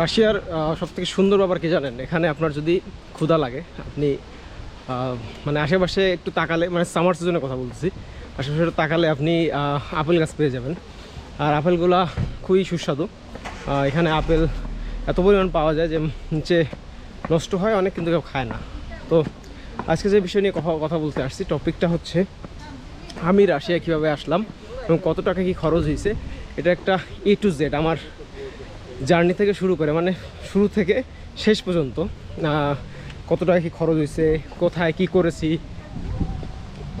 রাশিয়ার সব থেকে সুন্দর ব্যাপার কি জানেন? এখানে আপনার যদি ক্ষুধা লাগে, আপনি মানে আশেপাশে একটু তাকালে মানে সামার সিজনের কথা বলতেছি, আশেপাশে একটু তাকালে আপনি আপেল গাছ পেয়ে যাবেন। আর আপেলগুলা খুবই সুস্বাদু। এখানে আপেল এত পরিমাণ পাওয়া যায় যে নিচে নষ্ট হয়, অনেক কিন্তু কেউ খায় না। তো আজকে যে বিষয় নিয়ে কথা কথা বলতে আসছি, টপিকটা হচ্ছে আমি রাশিয়া কীভাবে আসলাম এবং কত টাকা কি খরচ হয়েছে এটা একটা এ টু জেড আমার জার্নি থেকে শুরু করে মানে শুরু থেকে শেষ পর্যন্ত আহ, কত টাকা কি খরচ হয়েছে কোথায় কি করেছি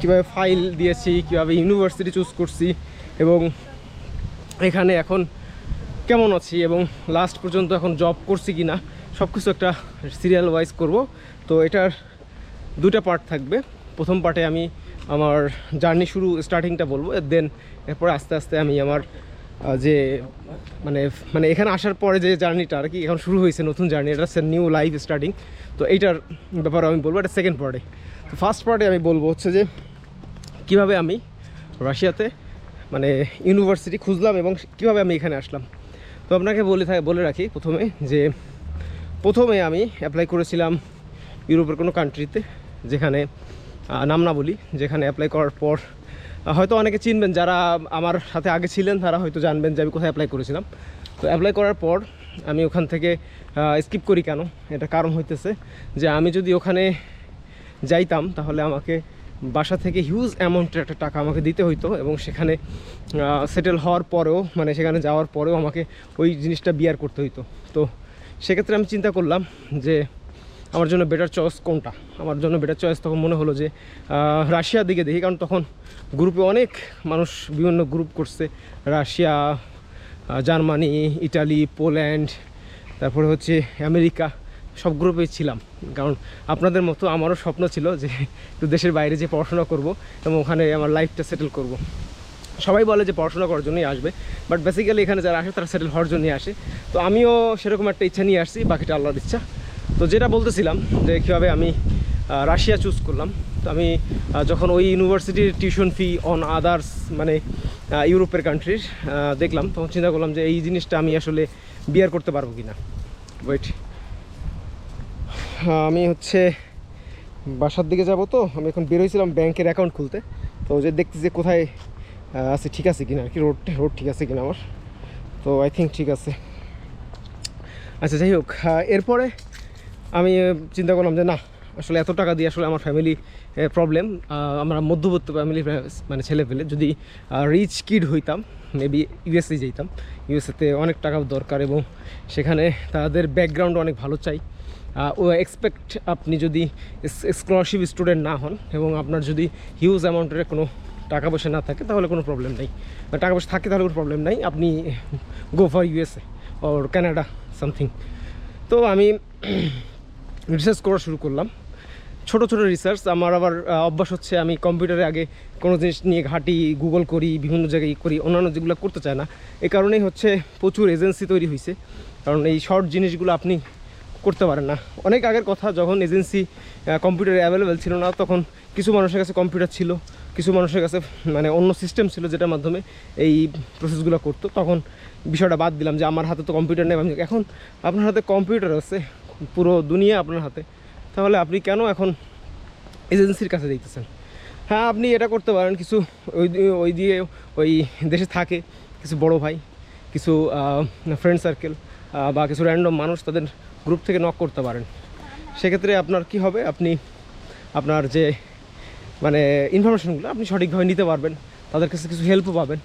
কীভাবে ফাইল দিয়েছি কীভাবে ইউনিভার্সিটি চুজ করছি এবং এখানে এখন কেমন আছি এবং লাস্ট পর্যন্ত এখন জব করছি কি না সব কিছু একটা সিরিয়াল ওয়াইজ করব। তো এটার দুটা পার্ট থাকবে। প্রথম পার্টে আমি আমার জার্নি শুরু স্টার্টিংটা বলব দেন এরপরে আস্তে আস্তে আমি আমার যে মানে মানে এখানে আসার পরে যে জার্নিটা আর কি, এখন শুরু হয়েছে নতুন জার্নি, এটা হচ্ছে নিউ লাইফ স্টার্টিং তো এইটার ব্যাপারে আমি বলব, এটা সেকেন্ড পার্টে তো ফার্স্ট পার্টে আমি বলব হচ্ছে যে, কীভাবে আমি রাশিয়াতে মানে ইউনিভার্সিটি খুঁজলাম এবং কীভাবে আমি এখানে আসলাম। তো আপনাকে বলে থাকি, বলে রাখি প্রথমে যে, প্রথমে আমি অ্যাপ্লাই করেছিলাম ইউরোপের কোনো কান্ট্রিতে যেখানে নাম না বলি, যেখানে অ্যাপ্লাই করার পর হয়তো অনেকে চিনবেন যারা আমার সাথে আগে ছিলেন, তারা হয়তো জানবেন যে আমি কোথায় অ্যাপ্লাই করেছিলাম। তো অ্যাপ্লাই করার পর আমি ওখান থেকে স্কিপ করি কেন? এটা কারণ হইতেছে যে আমি যদি ওখানে যাইতাম, তাহলে আমাকে বাসা থেকে হিউজ অ্যামাউন্টের একটা টাকা আমাকে দিতে হইতো এবং সেখানে সেটেল হওয়ার পরেও মানে সেখানে যাওয়ার পরেও আমাকে ওই জিনিসটা বিয়ার করতে হইতো। তো সেক্ষেত্রে আমি চিন্তা করলাম যে আমার জন্য বেটার চয়েস কোনটা? আমার জন্য বেটার চয়েস তখন মনে হলো যে রাশিয়ার দিকে দেখি, কারণ তখন গ্রুপে অনেক মানুষ বিভিন্ন গ্রুপ করছে। রাশিয়া জার্মানি, ইটালি, পোল্যান্ড, তারপরে হচ্ছে আমেরিকা, সব গ্রুপেই ছিলাম। কারণ আপনাদের মতো আমারও স্বপ্ন ছিল যে দেশের বাইরে যে পড়াশোনা করব এবং ওখানে আমার লাইফটা সেটেল করব। সবাই বলে যে পড়াশোনা করার জন্যই আসবে বাট বেসিক্যালি এখানে যারা আসে তারা সেটেল হওয়ার জন্যই আসে। তো আমিও সেরকম একটা ইচ্ছা নিয়ে আসছি, বাকিটা আল্লাহর ইচ্ছা। তো যেটা বলতেছিলাম যে কীভাবে আমি রাশিয়া চুজ করলাম, তো আমি যখন ওই ইউনিভার্সিটির টিউশন ফি অন আদার্স মানে ইউরোপের কান্ট্রির দেখলাম, তখন চিন্তা করলাম যে এই জিনিসটা আমি আসলে বিয়ার করতে পারব কি না ওয়েট আমি হচ্ছে বাসার দিকে যাব তো, আমি এখন বেরোইছিলাম ব্যাংকের অ্যাকাউন্ট খুলতে, তো যে দেখতে যে কোথায় আছে, ঠিক আছে কিনা, আর কি রোড রোড ঠিক আছে কিনা আমার। তো আই থিঙ্ক ঠিক আছে। আচ্ছা যাই হোক এরপরে আমি চিন্তা করলাম যে না, আসলে এত টাকা দিয়ে আসলে আমার ফ্যামিলি প্রবলেম আমরা মধ্যবর্তী ফ্যামিলি মানে ছেলে পেলে, যদি রিচ কিড হইতাম মেবি ইউএসএ যেতাম ইউএসএতে অনেক টাকা দরকার এবং সেখানে তাদের ব্যাকগ্রাউন্ড অনেক ভালো চাই। ও এক্সপেক্ট আপনি যদি স্কলারশিপ স্টুডেন্ট না হন এবং আপনার যদি হিউজ অ্যামাউন্টের কোনো টাকা পয়সা না থাকে, তাহলে কোনো প্রবলেম নেই। বা টাকা পয়সা থাকে তাহলে কোনো প্রবলেম নেই। আপনি go for USA or Canada something তো আমি রিসার্চ করা শুরু করলাম। ছোট ছোট রিসার্চ আমার আবার অভ্যাস হচ্ছে আমি কম্পিউটারে আগে কোনো জিনিস নিয়ে ঘাঁটি গুগল করি, বিভিন্ন জায়গায় করি, অন্যান্য যেগুলো করতে চায় না। এ কারণেই হচ্ছে প্রচুর এজেন্সি তৈরি হয়েছে কারণ এই শর্ট জিনিসগুলো আপনি করতে পারেন না। অনেক আগের কথা, যখন এজেন্সি কম্পিউটারে অ্যাভেলেবেল ছিল না, তখন কিছু মানুষের কাছে কম্পিউটার ছিল, কিছু মানুষের কাছে মানে অন্য সিস্টেম ছিল যেটার মাধ্যমে এই প্রসেসগুলো করতো। তখন বিষয়টা বাদ দিলাম যে, আমার হাতে তো কম্পিউটার নেই। এখন আপনার হাতে কম্পিউটার আছে পুরো দুনিয়া আপনার হাতে। তাহলে আপনি কেন এখন এজেন্সির কাছে দিতেছেন হ্যাঁ আপনি এটা করতে পারেন। কিছু ওই ওই দিয়ে ওই দেশে থাকে কিছু বড় ভাই, কিছু ফ্রেন্ড সার্কেল বা কিছু র্যান্ডম মানুষ তাদের গ্রুপ থেকে নক করতে পারেন। সেক্ষেত্রে আপনার কি হবে? আপনি আপনার যে মানে ইনফরমেশনগুলো আপনি সঠিকভাবে নিতে পারবেন। তাদের কাছে কিছু হেল্পও পাবেন।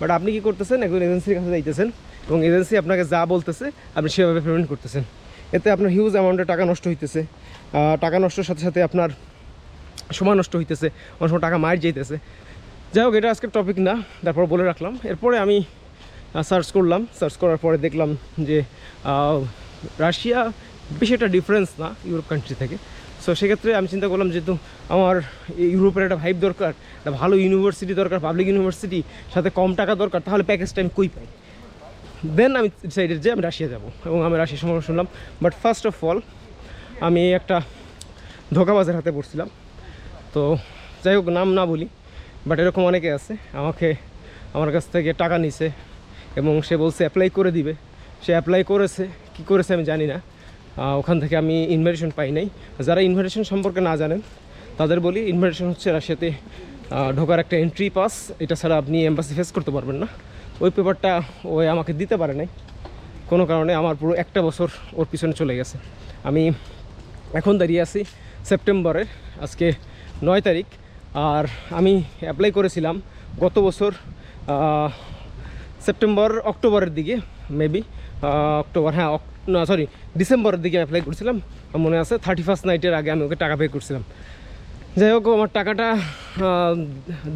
বাট আপনি কি করতেছেন? একজন এজেন্সির কাছে যাইতেছেন এবং এজেন্সি আপনাকে যা বলতেছে, আপনি সেভাবে পেমেন্ট করতেছেন। এতে আপনার হিউজ অ্যামাউন্টে টাকা নষ্ট হইতেছে। টাকা নষ্টের সাথে সাথে আপনার সময় নষ্ট হইতেছে, অনেক সময় টাকা মার যাইতেছে। যাই হোক, এটা আজকের টপিক না, তারপর বলে রাখলাম। এরপরে আমি সার্চ করলাম। সার্চ করার পরে দেখলাম যে রাশিয়া বেশি একটা ডিফারেন্স না, ইউরোপ কান্ট্রি থেকে। সো সেক্ষেত্রে আমি চিন্তা করলাম যেহেতু আমার ইউরোপের একটা ভাইব দরকার, একটা ভালো ইউনিভার্সিটি দরকার পাবলিক ইউনিভার্সিটি সাথে কম টাকা দরকার, তাহলে প্যাকেজটা আমি কই পাই? দেন আমি ডিসাইডেড যে আমি রাশিয়া যাব এবং আমি রাশিয়া সম্পর্কে শুনলাম। বাট ফার্স্ট অফ অল আমি একটা ধোকাবাজের হাতে পড়ছিলাম। তো যাই হোক, নাম না বলি বাট এরকম অনেকে আছে। আমাকে, আমার কাছ থেকে টাকা নিছে এবং সে বলছে অ্যাপ্লাই করে দিবে। সে অ্যাপ্লাই করেছে, কি করেছে আমি জানি না। ওখান থেকে আমি ইনভাইটেশন পাই নাই। যারা ইনভাইটেশন সম্পর্কে না জানেন, তাদের বলি ইনভাইটেশন হচ্ছে রাশিয়াতে ঢোকার একটা এন্ট্রি পাস এটা ছাড়া আপনি এম্বাসি ফেস করতে পারবেন না। ওই পেপারটা ওই আমাকে দিতে পারে নাই। কোনো কারণে আমার পুরো একটা বছর ওর পিছনে চলে গেছে। আমি এখন দাঁড়িয়ে আছি সেপ্টেম্বরের, আজকে নয় তারিখ। আর আমি অ্যাপ্লাই করেছিলাম গত বছর সেপ্টেম্বর, অক্টোবরের দিকে মেবি অক্টোবর হ্যাঁ না সরি ডিসেম্বরের দিকে অ্যাপ্লাই করেছিলাম। মনে আছে থার্টি ফার্স্ট নাইটের আগে আমি ওকে টাকা পে করছিলাম। যাই হোক আমার টাকাটা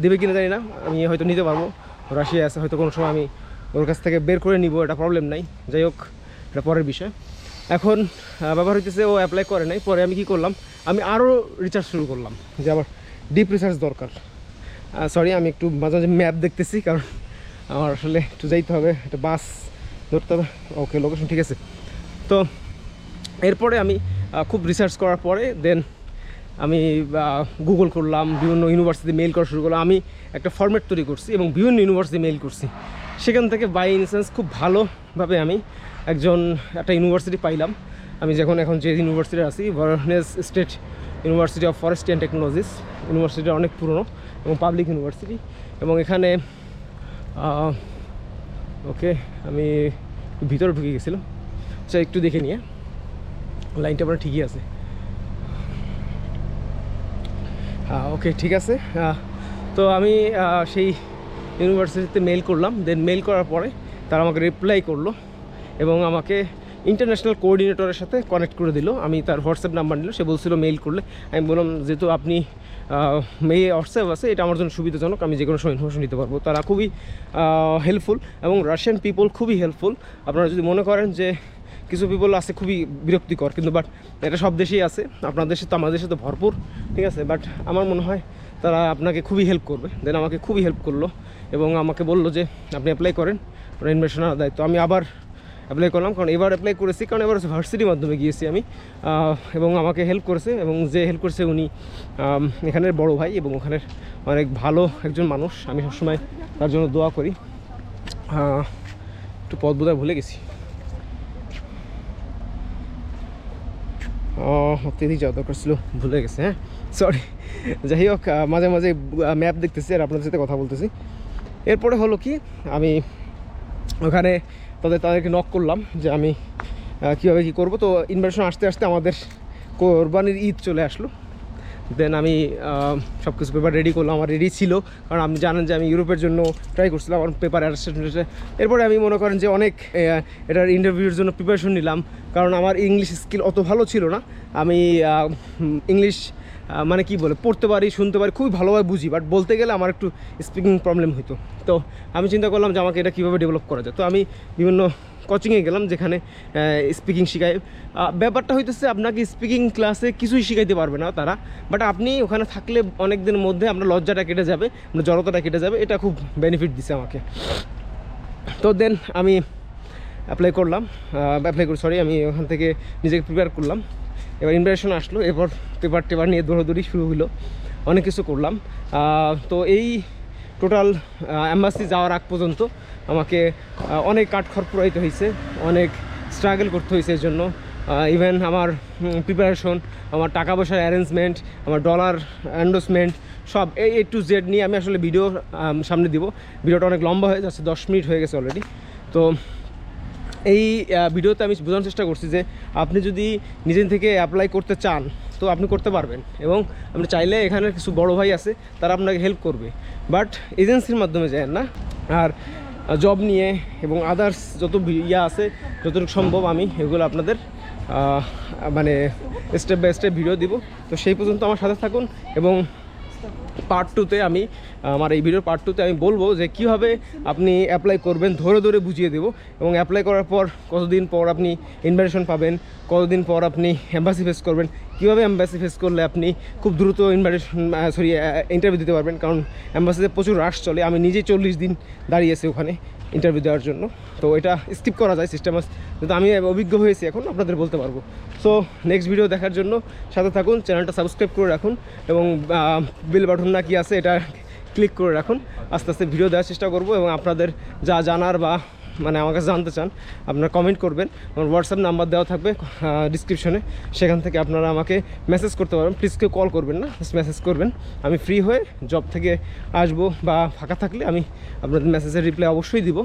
দেবে কিনা জানি না, আমি হয়তো নিতে পারব। রাশিয়া আছে, হয়তো কোনো সময় আমি ওর কাছ থেকে বের করে নিব, এটা প্রবলেম নাই। যাই হোক, এটা পরের বিষয়। এখন ব্যাপার হইতেছে ও অ্যাপ্লাই করে নাই, পরে আমি কি করলাম, আমি আরও রিচার্জ শুরু করলাম, যে আমার ডিপ রিসার্চ দরকার। সরি আমি একটু মাঝে মাঝে ম্যাপ দেখতেছি, কারণ আমার আসলে একটু যাইতে হবে, একটা বাস ধরতে হবে। ওকে লোকেশন ঠিক আছে। তো, এরপরে আমি খুব রিসার্চ করার পরে দেন আমি গুগল করলাম, বিভিন্ন ইউনিভার্সিটি মেইল করা শুরু করলাম। আমি একটা ফর্ম্যাট তৈরি করছি এবং বিভিন্ন ইউনিভার্সিটি মেইল করছি। সেখান থেকে বাই ইনসেন্স খুব ভালোভাবে আমি একজন, একটা ইউনিভার্সিটি পাইলাম। আমি যখন এখন যে ইউনিভার্সিটি আছি ভরনেস state university of forest and technologies university অনেক পুরনো এবং পাবলিক ইউনিভার্সিটি এবং এখানে ওকে আমি ভিতরে ঢুকে গেছিলাম। আচ্ছা একটু দেখে নিয়ে। লাইনটা আপনার ঠিকই আছে। ওকে ঠিক আছে। তো আমি সেই ইউনিভার্সিটিতে মেল করলাম। দেন মেল করার পরে তারা আমাকে রিপ্লাই করল এবং আমাকে ইন্টারন্যাশনাল কোঅর্ডিনেটরের সাথে কানেক্ট করে দিল। আমি তার হোয়াটসঅ্যাপ নাম্বার নিল, সে বলছিল মেইল করলে। আমি বললাম, যেহেতু আপনি মেয়ে হোয়াটসঅ্যাপ আছে, এটা আমার জন্য সুবিধাজনক, আমি যে কোনো সময় ইনফরমেশন নিতে পারব। তারা খুবই হেল্পফুল এবং রাশিয়ান পিপল খুবই হেল্পফুল আপনারা যদি মনে করেন যে কিছু পিপল আছে খুবই বিরক্তিকর, কিন্তু বাট এটা সব দেশেই আছে আপনার দেশে তো আমাদের দেশে তো ভরপুর, ঠিক আছে? বাট আমার মনে হয় তারা আপনাকে খুবই হেল্প করবে দেন আমাকে খুবই হেল্প করল এবং আমাকে বলল যে, আপনি অ্যাপ্লাই করেন আপনার ইনভেশন দায়িত্ব। আমি আবার অ্যাপ্লাই করলাম, কারণ এবার অ্যাপ্লাই করেছি, কারণ এবার ভার্সিটির মাধ্যমে গিয়েছি আমি। এবং আমাকে হেল্প করেছে, এবং যে হেল্প করেছে উনি এখানের বড় ভাই এবং ওখানের অনেক ভালো একজন মানুষ। আমি সবসময় তার জন্য দোয়া করি। একটু পথ বোধহয় ভুলে গেছি। অত্যধিক যাওয়া দরকার ছিল, ভুলে গেছে হ্যাঁ? সরি যাই হোক মাঝে মাঝে ম্যাপ দেখতেছি আর আপনাদের সাথে কথা বলতেছি। এরপরে হলো কি, আমি ওখানে তাদের, তাদেরকে নক করলাম যে আমি কীভাবে কী করব। তো ইনভাইটেশন আসতে আসতে আমাদের কোরবানির ঈদ চলে আসলো। দেন আমি সব কিছু পেপার রেডি করলাম, আমার রেডি ছিল। কারণ আপনি জানেন যে আমি ইউরোপের জন্য ট্রাই করছিলাম, আমার পেপার অ্যাডাস্টেশন এরপরে আমি মনে করেন যে অনেক এটার ইন্টারভিউর জন্য প্রিপারেশন নিলাম। কারণ আমার ইংলিশ স্কিল অত ভালো ছিল না। আমি ইংলিশ মানে কি বলে, পড়তে পারি, শুনতে পারি, খুবই ভালোভাবে বুঝি বাট বলতে গেলে আমার একটু স্পিকিং প্রবলেম হতো তো আমি চিন্তা করলাম যে আমাকে এটা কীভাবে ডেভেলপ করা যায়। তো আমি বিভিন্ন কোচিংয়ে গেলাম যেখানে স্পিকিং শেখায় ব্যাপারটা হইতেছে আপনাকে স্পিকিং ক্লাসে কিছুই শিখাইতে পারবে না তারা বাট আপনি ওখানে থাকলে অনেক দিনের মধ্যে আপনার লজ্জাটা কেটে যাবে, আপনার জড়তাটা কেটে যাবে, এটা খুব বেনিফিট দিছে আমাকে। তো দেন আমি অ্যাপ্লাই করলাম অ্যাপ্লাই করি সরি আমি ওখান থেকে নিজেকে প্রিপেয়ার করলাম। এবার ইনভিটেশন আসলো, এরপর পেপার টেপার নিয়ে দৌড়াদৌড়ি শুরু হলো। অনেক কিছু করলাম। তো এই টোটাল অ্যাম্বাসি যাওয়ার আগ পর্যন্ত আমাকে অনেক কাঠখড় পুরাইতে হয়েছে, অনেক স্ট্রাগল করতে হয়েছে এর জন্য। ইভেন আমার প্রিপারেশন আমার টাকা পয়সার অ্যারেঞ্জমেন্ট আমার ডলার অ্যান্ডোসমেন্ট সব এই এ টু জেড নিয়ে আমি আসলে ভিডিও সামনে দিব। ভিডিওটা অনেক লম্বা হয়ে যাচ্ছে, দশ মিনিট হয়ে গেছে অলরেডি তো এই ভিডিওতে আমি বোঝানোর চেষ্টা করছি যে আপনি যদি নিজে থেকে অ্যাপ্লাই করতে চান, তো আপনি করতে পারবেন। এবং আপনি চাইলে এখানে কিছু বড় ভাই আছে, তারা আপনাকে হেল্প করবে। বাট এজেন্সির মাধ্যমে যায়, না? আর জব নিয়ে এবং আদার্স যত ইয়া আছে, যতটুকু সম্ভব আমি এগুলো আপনাদের মানে স্টেপ বাই স্টেপ ভিডিও দিব। তো সেই পর্যন্ত আমার সাথে থাকুন এবং পার্ট টুতে আমি, আমার এই ভিডিওর পার্ট টুতে আমি বলব যে কীভাবে আপনি অ্যাপ্লাই করবেন, ধরে ধরে বুঝিয়ে দেবো এবং অ্যাপ্লাই করার পর কতদিন পর আপনি ইনভাইটেশন পাবেন কতদিন পর আপনি অ্যাম্বাসি ফেস করবেন? কীভাবে অ্যাম্বাসি ফেস করলে আপনি খুব দ্রুত ইনভাইটেশন সরি ইন্টারভিউ দিতে পারবেন? কারণ অ্যাম্বাসিতে প্রচুর রাশ চলে। আমি নিজে চল্লিশ দিন দাঁড়িয়েছি ওখানে ইন্টারভিউ দেওয়ার জন্য। তো এটা স্কিপ করা যায় সিস্টেম কিন্তু আমি অভিজ্ঞ হয়েছি এখন, আপনাদের বলতে পারব। সো নেক্সট ভিডিও দেখার জন্য সাথে থাকুন চ্যানেলটা সাবস্ক্রাইব করে রাখুন এবং বেল বাটন না কি আছে, এটা ক্লিক করে রাখুন। আস্তে আস্তে ভিডিও দেওয়ার চেষ্টা করব এবং আপনাদের যা জানার বা মানে আমার কাছে জানতে চান, আপনারা কমেন্ট করবেন। আমার হোয়াটসঅ্যাপ নাম্বার দেওয়া থাকবে ডিসক্রিপশনে সেখান থেকে আপনারা আমাকে মেসেজ করতে পারবেন। প্লিজ কেউ কল করবেন না মেসেজ করবেন। আমি ফ্রি হয়ে জব থেকে আসব বা ফাঁকা থাকলে আমি আপনাদের মেসেজের রিপ্লাই অবশ্যই দিব।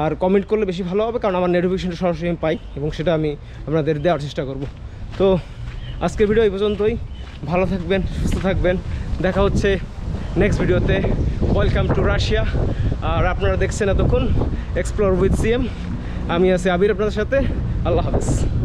আর কমেন্ট করলে বেশি ভালো হবে, কারণ আমার নোটিফিকেশনটা সরাসরি আমি পাই এবং সেটা আমি আপনাদের দেওয়ার চেষ্টা করব। তো আজকের ভিডিও এই পর্যন্তই। ভালো থাকবেন, সুস্থ থাকবেন। দেখা হচ্ছে নেক্সট ভিডিওতে ওয়েলকাম টু রাশিয়া আর আপনারা দেখছেন এতক্ষণ এক্সপ্লোর উইথ সিএম আমি আছি আবির আপনাদের সাথে। আল্লাহ হাফেজ।